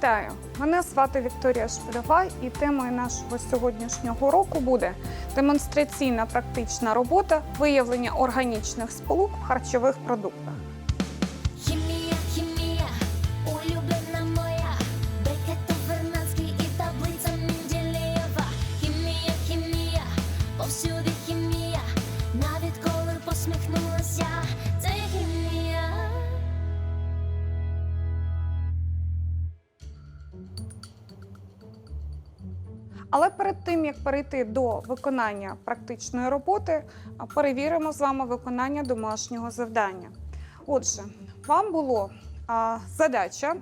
Вітаю! Мене звати Вікторія Шпильова і темою нашого сьогоднішнього року буде демонстраційна практична робота виявлення органічних сполук в харчових продуктах. Перейти до виконання практичної роботи, перевіримо з вами виконання домашнього завдання. Отже, вам було задача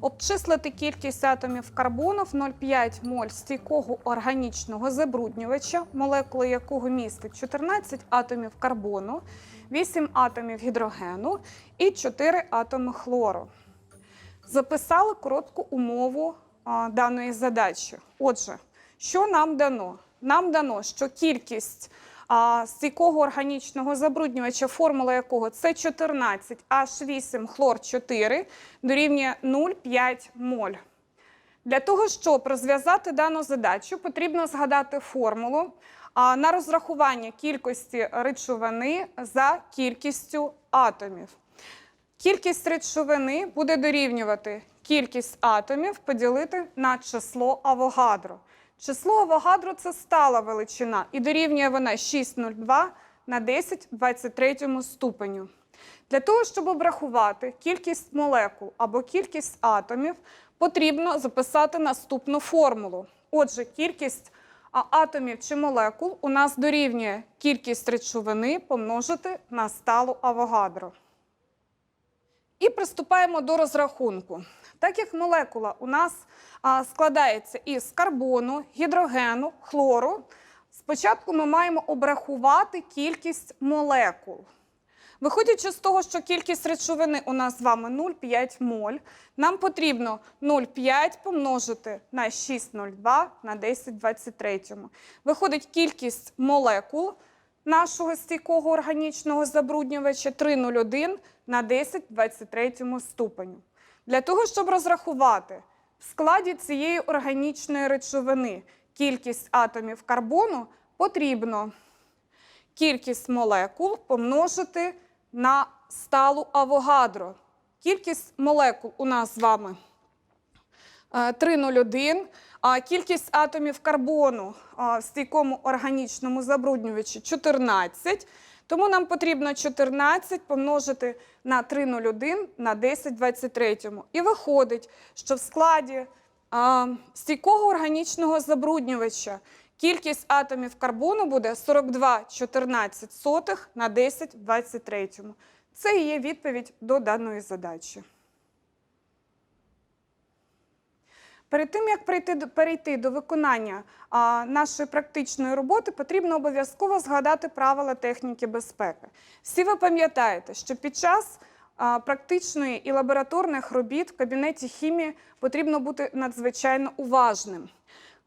обчислити кількість атомів карбону в 0,5 моль стійкого органічного забруднювача, молекули якого містить 14 атомів карбону, 8 атомів гідрогену і 4 атоми хлору. Записали коротку умову а, даної задачі. Отже, що нам дано? Нам дано, що кількість а, стійкого органічного забруднювача, формула якого це 14 H8 хлор 4 дорівнює 0,5 моль. Для того, щоб розв'язати дану задачу, потрібно згадати формулу на розрахування кількості речовини за кількістю атомів. Кількість речовини буде дорівнювати кількість атомів поділити на число Авогадро. Число Авогадро це стала величина і дорівнює вона 6,02 на 10 в 23 ступеню. Для того, щоб обрахувати кількість молекул або кількість атомів, потрібно записати наступну формулу. Отже, кількість атомів чи молекул у нас дорівнює кількість речовини помножити на сталу Авогадро. І приступаємо до розрахунку. Так як молекула у нас складається із карбону, гідрогену, хлору, спочатку ми маємо обрахувати кількість молекул. Виходячи з того, що кількість речовини у нас з вами 0,5 моль, нам потрібно 0,5 помножити на 6,02 на 10,23. Виходить кількість молекул нашого стійкого органічного забруднювача 3,01 на 10,23 ступеню. Для того, щоб розрахувати в складі цієї органічної речовини кількість атомів карбону, потрібно кількість молекул помножити на сталу Авогадро. Кількість молекул у нас з вами е, 3,01, а кількість атомів карбону в стійкому органічному забруднювачі 14. Тому нам потрібно 14 помножити на 3,01 на 10,23. І виходить, що в складі а, стійкого органічного забруднювача кількість атомів карбону буде 42,14 на 10,23. Це і є відповідь до даної задачі. Перед тим, як перейти до, перейти до виконання а, нашої практичної роботи, потрібно обов'язково згадати правила техніки безпеки. Всі ви пам'ятаєте, що під час а, практичної і лабораторних робіт в кабінеті хімії потрібно бути надзвичайно уважним.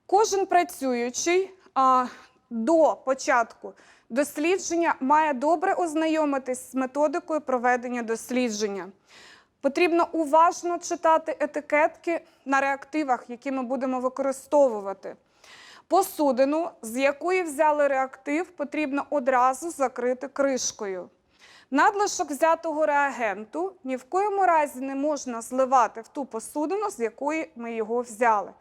Кожен працюючий а, до початку дослідження має добре ознайомитись з методикою проведення дослідження. Потрібно уважно читати етикетки на реактивах, які ми будемо використовувати. Посудину, з якої взяли реактив, потрібно одразу закрити кришкою. Надлишок взятого реагенту ні в коєму разі не можна зливати в ту посудину, з якої ми його взяли.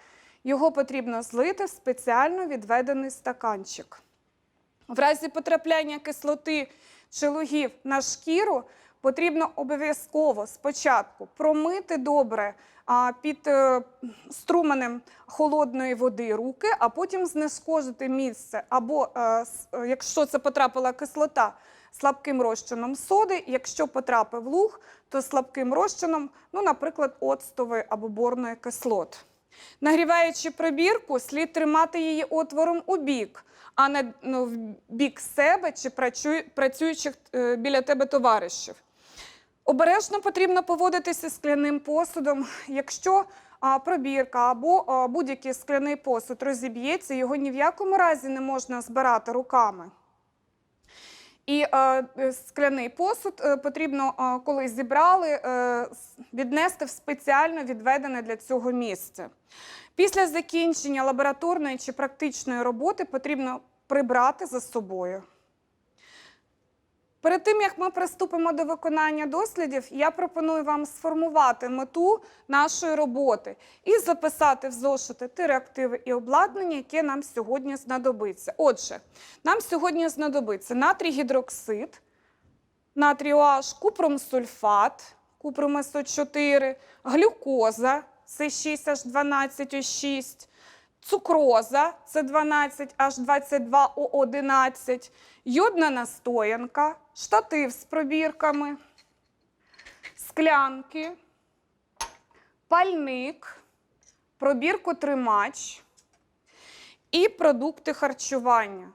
Його потрібно злити в спеціально відведений стаканчик. В разі потрапляння кислоти чи лугів на шкіру потрібно обов'язково спочатку промити добре під е, струменем холодної води руки, а потім знешкодити місце, або, е, е, якщо це потрапила кислота, слабким розчином соди, якщо потрапив луг, то слабким розчином, ну, наприклад, оцтової або борної кислот. Нагріваючи пробірку, слід тримати її отвором у бік, а не ну, в бік себе чи працюючих біля тебе товаришів. Обережно потрібно поводитися з скляним посудом. Якщо пробірка або будь-який скляний посуд розіб'ється, його ні в якому разі не можна збирати руками. І е, скляний посуд е, потрібно, е, коли зібрали, е, віднести в спеціально відведене для цього місце. Після закінчення лабораторної чи практичної роботи потрібно прибрати за собою. Перед тим як ми приступимо до виконання дослідів, я пропоную вам сформувати мету нашої роботи і записати в зошити ті реактиви і обладнання, яке нам сьогодні знадобиться. Отже, нам сьогодні знадобиться натрій гідроксид, натрій OH, купромсульфат, купрум СО4, глюкоза С6H12O6, цукроза С12H22O11, йодна настоянка, штатив з пробірками, склянки, пальник, пробірку тримач і продукти харчування.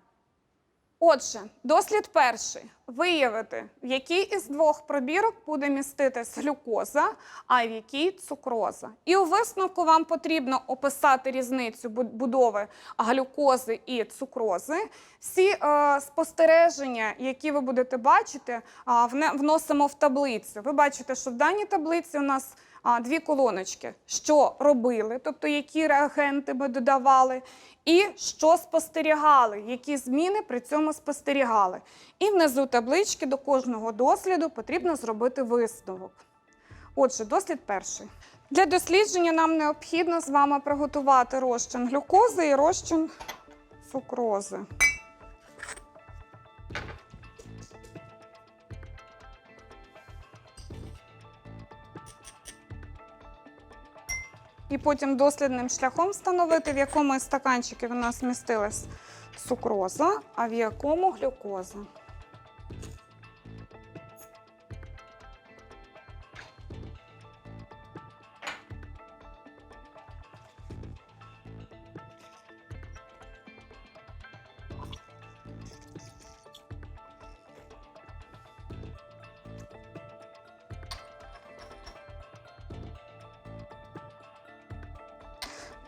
Отже, дослід перший. Виявити, в який із двох пробірок буде міститись глюкоза, а в якій цукроза. І у висновку вам потрібно описати різницю будови глюкози і цукрози. Всі е, спостереження, які ви будете бачити, вне- вносимо в таблицю. Ви бачите, що в даній таблиці у нас дві колоночки, що робили, тобто які реагенти ми додавали, і що спостерігали, які зміни при цьому спостерігали. І внизу таблички до кожного досліду потрібно зробити висновок. Отже, дослід перший. Для дослідження нам необхідно з вами приготувати розчин глюкози і розчин цукрози. І потім дослідним шляхом встановити, в якому із стаканчиків у нас містилась цукроза, а в якому глюкоза.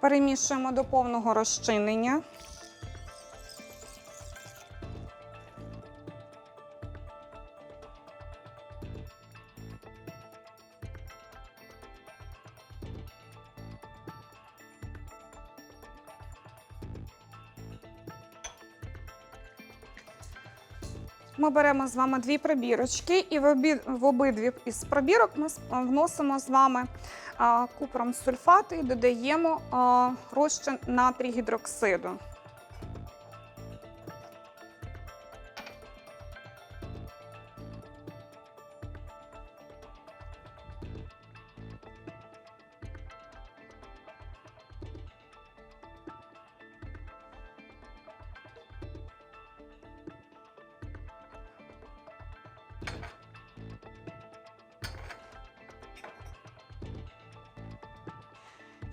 Перемішуємо до повного розчинення. Беремо з вами дві пробірочки, і в, обидві із пробірок ми вносимо з вами купром сульфату і додаємо розчин натрій гідроксиду.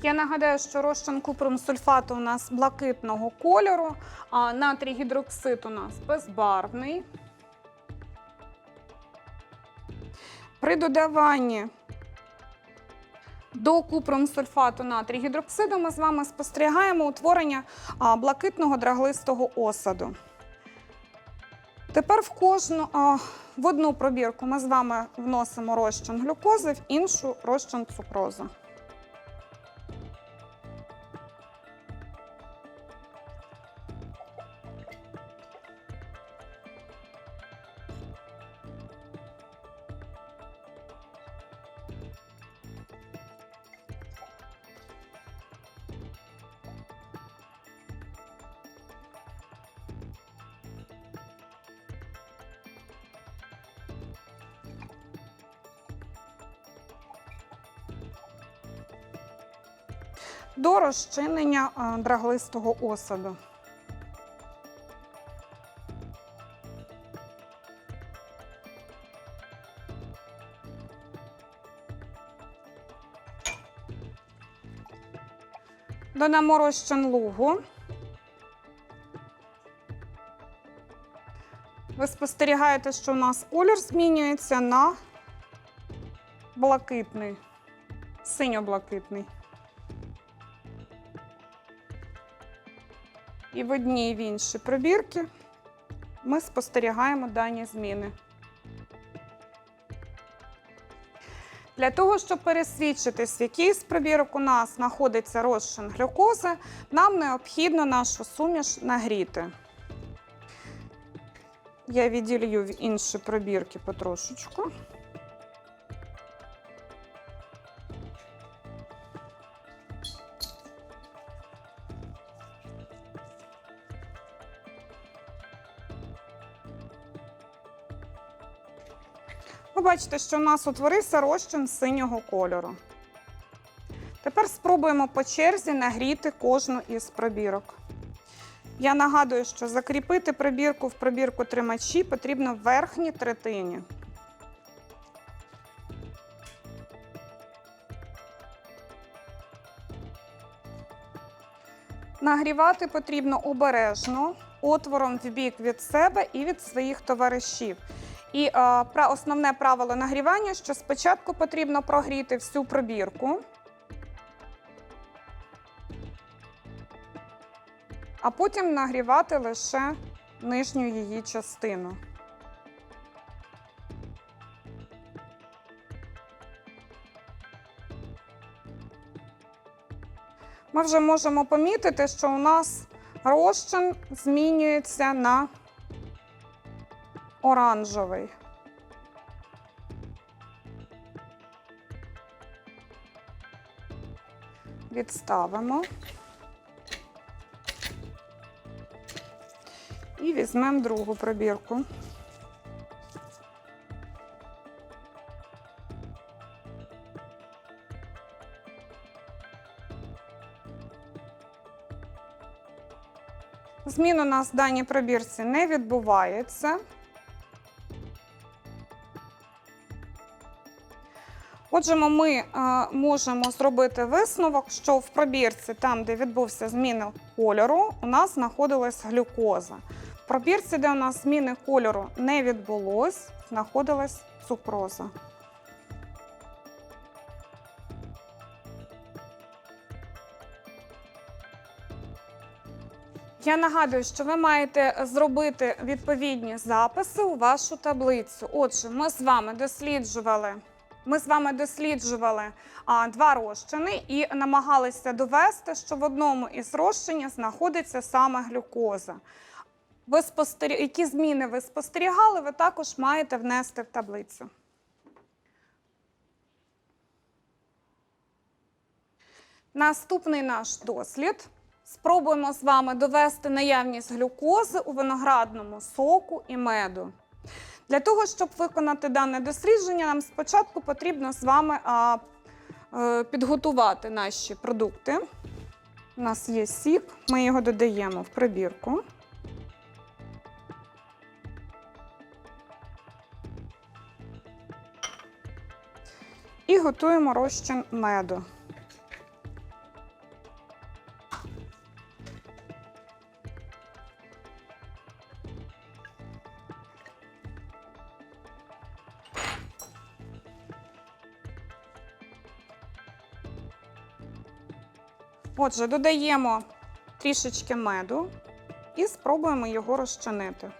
Я нагадаю, що розчин купром сульфату у нас блакитного кольору, а натрій гідроксид у нас безбарвний. При додаванні до купром сульфату натрій гідроксиду ми з вами спостерігаємо утворення блакитного драглистого осаду. Тепер в кожну в одну пробірку ми з вами вносимо розчин глюкози, в іншу розчин цукрози. До розчинення драглистого осаду. Додамо розчин лугу. Ви спостерігаєте, що у нас колір змінюється на блакитний, синьо-блакитний. І в одній і в іншій пробірці ми спостерігаємо дані зміни. Для того, щоб пересвідчитись, в який з пробірок у нас знаходиться розчин глюкози, нам необхідно нашу суміш нагріти. Я відділю в інші пробірки потрошечку. Бачите, що у нас утворився розчин синього кольору. Тепер спробуємо по черзі нагріти кожну із пробірок. Я нагадую, що закріпити пробірку в пробірку тримачі потрібно в верхній третині. Нагрівати потрібно обережно, отвором в бік від себе і від своїх товаришів. І е, пра- основне правило нагрівання, що спочатку потрібно прогріти всю пробірку, а потім нагрівати лише нижню її частину. Ми вже можемо помітити, що у нас розчин змінюється на оранжевий. Відставимо. І візьмемо другу пробірку. Змін у нас в даній пробірці не відбувається. Отже, ми можемо зробити висновок, що в пробірці, там, де відбувся зміна кольору, у нас знаходилась глюкоза. В пробірці, де у нас зміни кольору не відбулось, знаходилась цукроза. Я нагадую, що ви маєте зробити відповідні записи у вашу таблицю. Отже, ми з вами досліджували. Ми з вами досліджували а, два розчини і намагалися довести, що в одному із розчинів знаходиться саме глюкоза. Ви спостері... Які зміни ви спостерігали, ви також маєте внести в таблицю. Наступний наш дослід. Спробуємо з вами довести наявність глюкози у виноградному соку і меду. Для того, щоб виконати дане дослідження, нам спочатку потрібно з вами а, е, підготувати наші продукти. У нас є сік, ми його додаємо в пробірку. І готуємо розчин меду. Отже, додаємо трішечки меду і спробуємо його розчинити.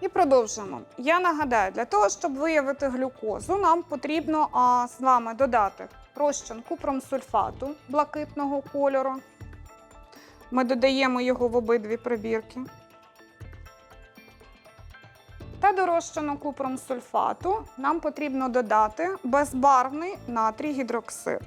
І продовжуємо. Я нагадаю, для того, щоб виявити глюкозу, нам потрібно а, з вами додати розчин купромсульфату блакитного кольору. Ми додаємо його в обидві пробірки. Та до розчину купромсульфату нам потрібно додати безбарвний натрій гідроксид.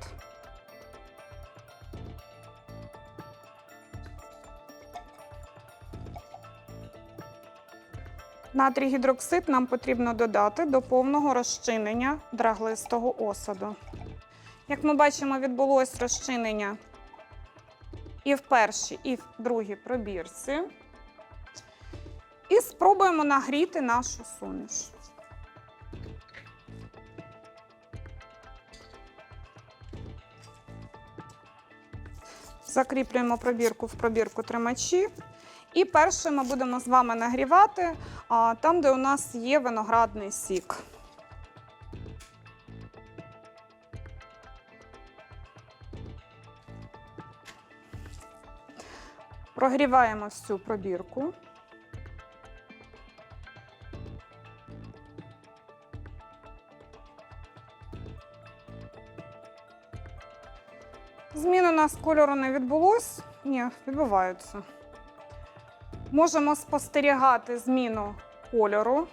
Натрій гідроксид нам потрібно додати до повного розчинення драглистого осаду. Як ми бачимо, відбулось розчинення і в першій, і в другій пробірці. І спробуємо нагріти нашу суміш. Закріплюємо пробірку в пробірку тримачі. І перше ми будемо з вами нагрівати а, там, де у нас є виноградний сік. Прогріваємо всю пробірку. Змін у нас кольору не відбулось. Ні, відбуваються. Можемо спостерігати зміну кольору.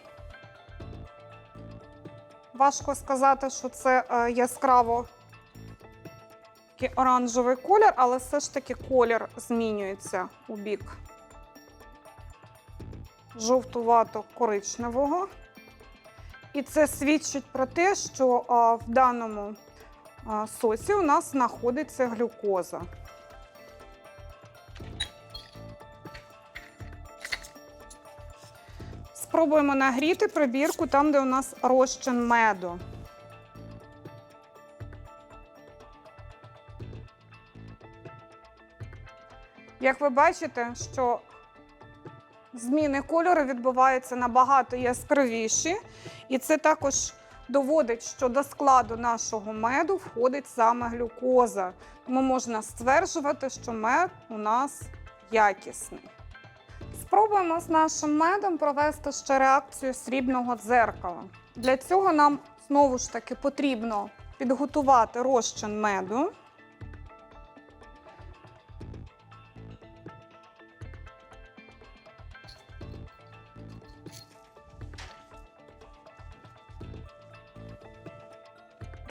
Важко сказати, що це е, яскраво такий оранжевий колір, але все ж таки колір змінюється у бік жовтувато-коричневого. І це свідчить про те, що а, в даному сосі у нас знаходиться глюкоза. Спробуємо нагріти пробірку там, де у нас розчин меду. Як ви бачите, що зміни кольору відбуваються набагато яскравіші, і це також доводить, що до складу нашого меду входить саме глюкоза. Тому можна стверджувати, що мед у нас якісний. Спробуємо з нашим медом провести ще реакцію срібного дзеркала. Для цього нам знову ж таки потрібно підготувати розчин меду.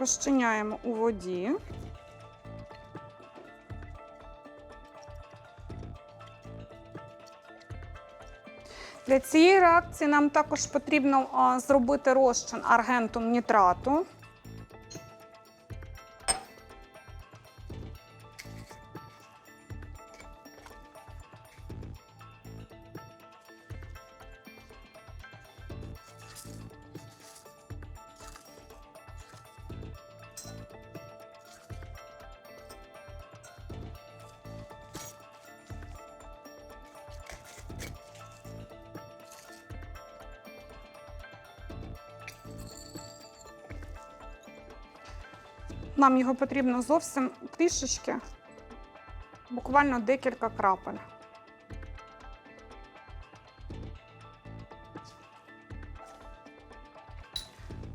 Розчиняємо у воді. Для цієї реакції нам також потрібно зробити розчин аргентум нітрату. Нам його потрібно зовсім трішечки, буквально декілька крапель.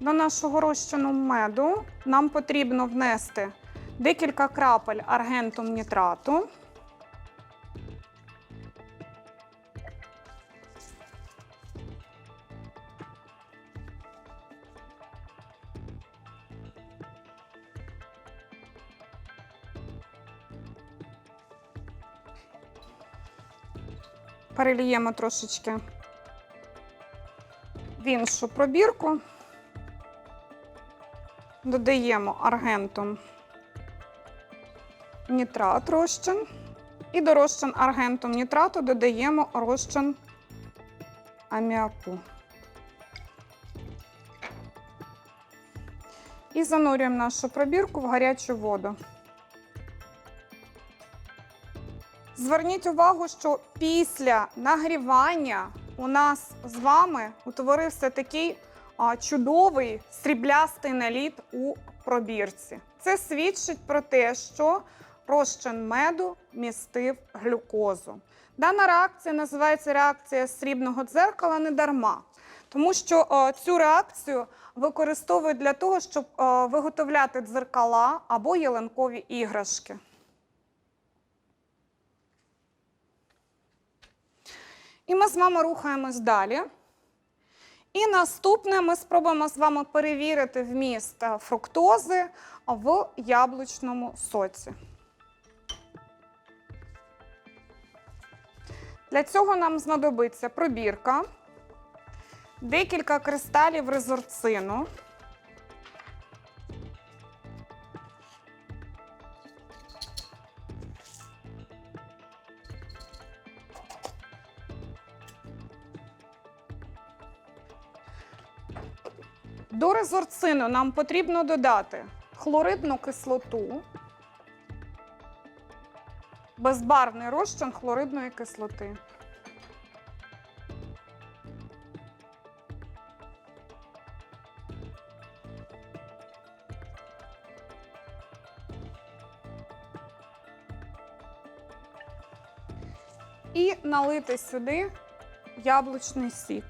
До нашого розчину меду нам потрібно внести декілька крапель аргентум нітрату. Переліємо трошечки в іншу пробірку. Додаємо аргентум нітрат розчин. І до розчин аргентум нітрату додаємо розчин аміаку. І занурюємо нашу пробірку в гарячу воду. Зверніть увагу, що після нагрівання у нас з вами утворився такий чудовий сріблястий наліт у пробірці. Це свідчить про те, що розчин меду містив глюкозу. Дана реакція називається реакція срібного дзеркала не дарма, тому що а, цю реакцію використовують для того, щоб а, виготовляти дзеркала або ялинкові іграшки. І ми з вами рухаємось далі. І наступне ми спробуємо з вами перевірити вміст е, фруктози в яблучному соці. Для цього нам знадобиться пробірка, декілька кристалів резорцину. Резорцину нам потрібно додати хлоридну кислоту, безбарвний розчин хлоридної кислоти. і налити сюди яблучний сік.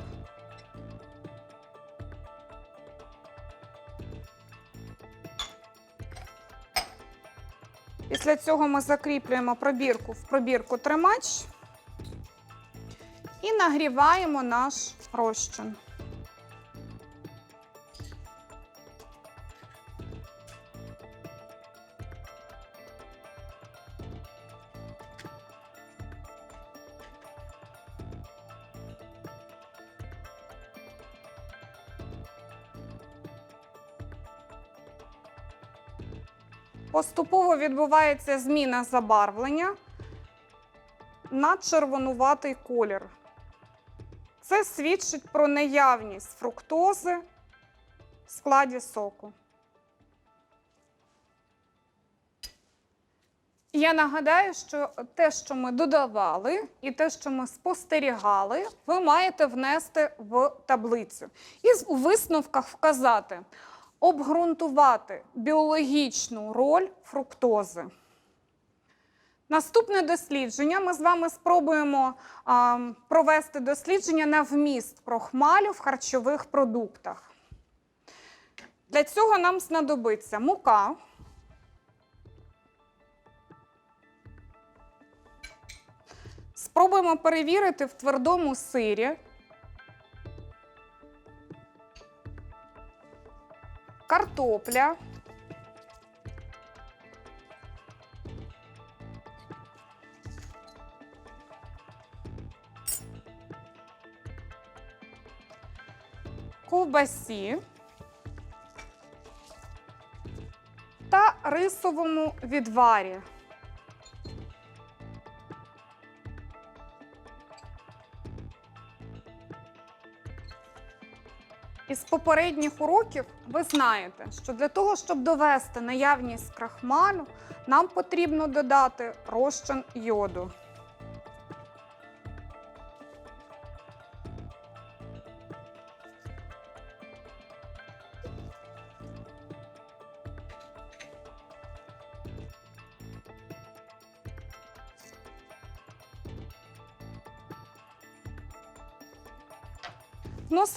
Після цього ми закріплюємо пробірку в пробірку тримач і нагріваємо наш розчин. Поступово відбувається зміна забарвлення на червонуватий колір. Це свідчить про наявність фруктози в складі соку. Я нагадаю, що те, що ми додавали, і те, що ми спостерігали, ви маєте внести в таблицю. І у висновках вказати, обґрунтувати біологічну роль фруктози. Наступне дослідження. Ми з вами спробуємо а, провести дослідження на вміст крохмалю в харчових продуктах. Для цього нам знадобиться мука. Спробуємо перевірити в твердому сирі. Картопля. Ковбасі та рисовому відварі. Із попередніх уроків ви знаєте, що для того, щоб довести наявність крахмалю, нам потрібно додати розчин йоду.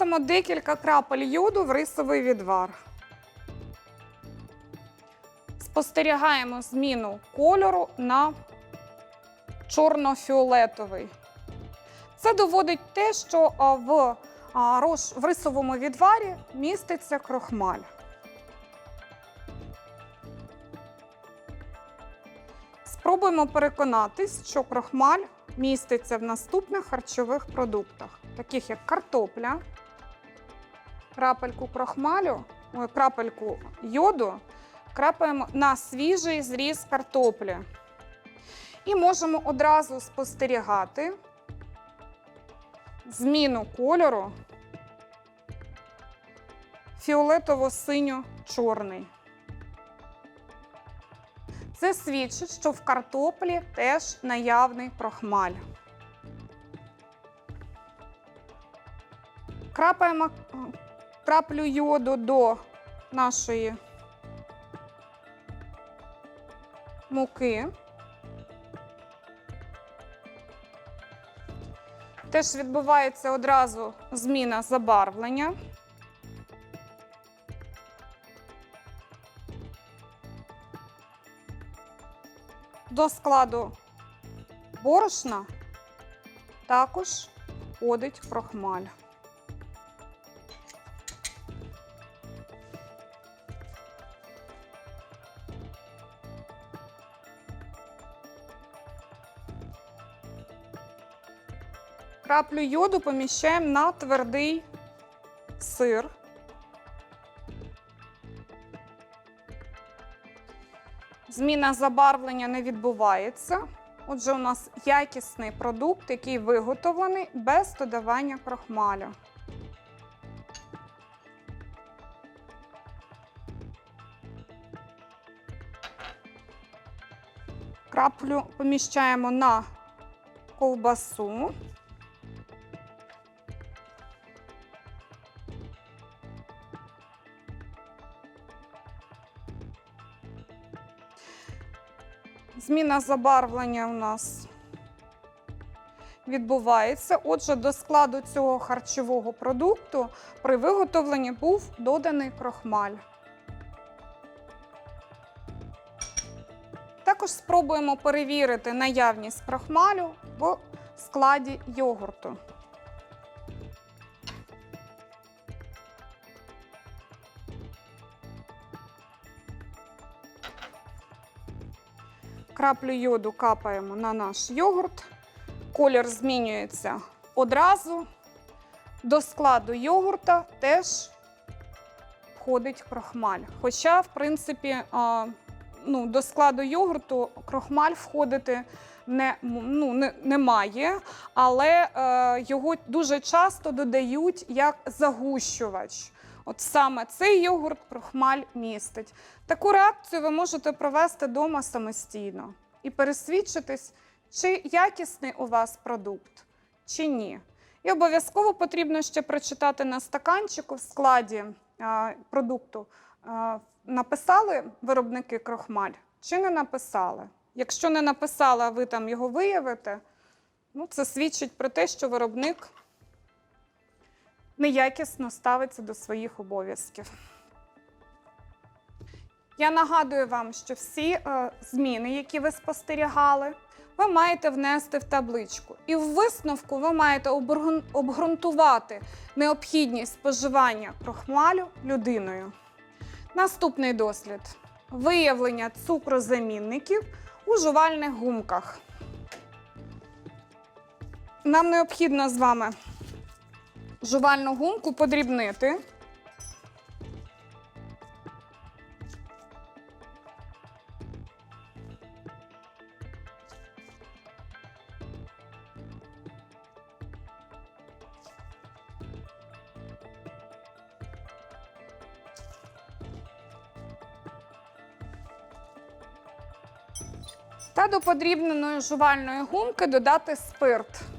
Вносимо декілька крапель йоду в рисовий відвар. Спостерігаємо зміну кольору на чорно-фіолетовий. Це доводить те, що в, в рисовому відварі міститься крохмаль. Спробуємо переконатись, що крохмаль міститься в наступних харчових продуктах, таких як картопля, крапельку крохмалю, ой, крапельку йоду крапаємо на свіжий зріз картоплі. І можемо одразу спостерігати зміну кольору фіолетово-синьо-чорний. Це свідчить, що в картоплі теж наявний крохмаль. Крапаємо е, краплю йоду до нашої муки. Теж відбувається одразу зміна забарвлення. До складу борошна також входить крохмаль. Краплю йоду поміщаємо на твердий сир. Зміна забарвлення не відбувається. Отже, у нас якісний продукт, який виготовлений без додавання крохмалю. Краплю поміщаємо на ковбасу. Зміна забарвлення у нас відбувається. Отже, до складу цього харчового продукту при виготовленні був доданий крохмаль. Також спробуємо перевірити наявність крохмалю в складі йогурту. Краплю йоду капаємо на наш йогурт. Колір змінюється одразу. До складу йогурта теж входить крохмаль. Хоча, в принципі, ну, до складу йогурту крохмаль входити не, ну, не, не має, але е, його дуже часто додають як загущувач. От саме цей йогурт крохмаль містить. Таку реакцію ви можете провести вдома самостійно і пересвідчитись, чи якісний у вас продукт, чи ні. І обов'язково потрібно ще прочитати на стаканчику в складі а, продукту. а, написали виробники крохмаль чи не написали? Якщо не написали, а ви там його виявите, ну, це свідчить про те, що виробник неякісно ставиться до своїх обов'язків. Я нагадую вам, що всі е, зміни, які ви спостерігали, ви маєте внести в табличку. І в висновку ви маєте обґрунтувати необхідність споживання крохмалю людиною. Наступний дослід: виявлення цукрозамінників у жувальних гумках. Нам необхідно з вами жувальну гумку подрібнити. Та до подрібненої жувальної гумки додати спирт.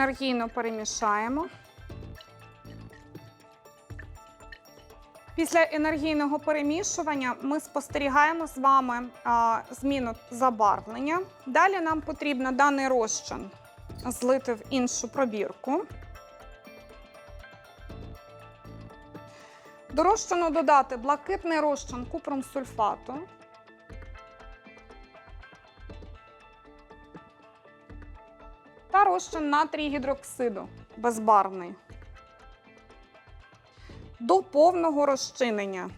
Енергійно перемішаємо. Після енергійного перемішування ми спостерігаємо з вами зміну забарвлення. Далі нам потрібно даний розчин злити в іншу пробірку. До розчину додати блакитний розчин купромсульфату. Та розчин натрій гідроксиду безбарвний. До повного розчинення.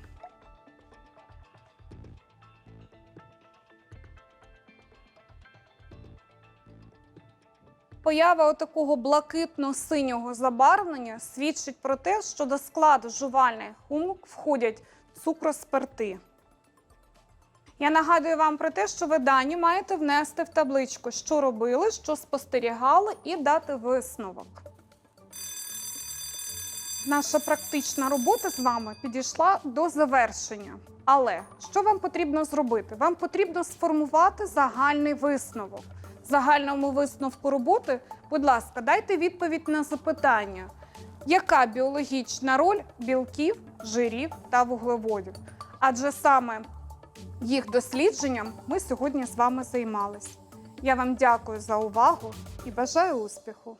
Поява отакого блакитно-синього забарвлення свідчить про те, що до складу жувальних гумок входять цукроспирти. Я нагадую вам про те, що ви дані маєте внести в табличку, що робили, що спостерігали, і дати висновок. Наша практична робота з вами підійшла до завершення. Але що вам потрібно зробити? Вам потрібно сформувати загальний висновок. Загальному висновку роботи, будь ласка, дайте відповідь на запитання, яка біологічна роль білків, жирів та вуглеводів? Адже саме їх дослідженням ми сьогодні з вами займались. Я вам дякую за увагу і бажаю успіху!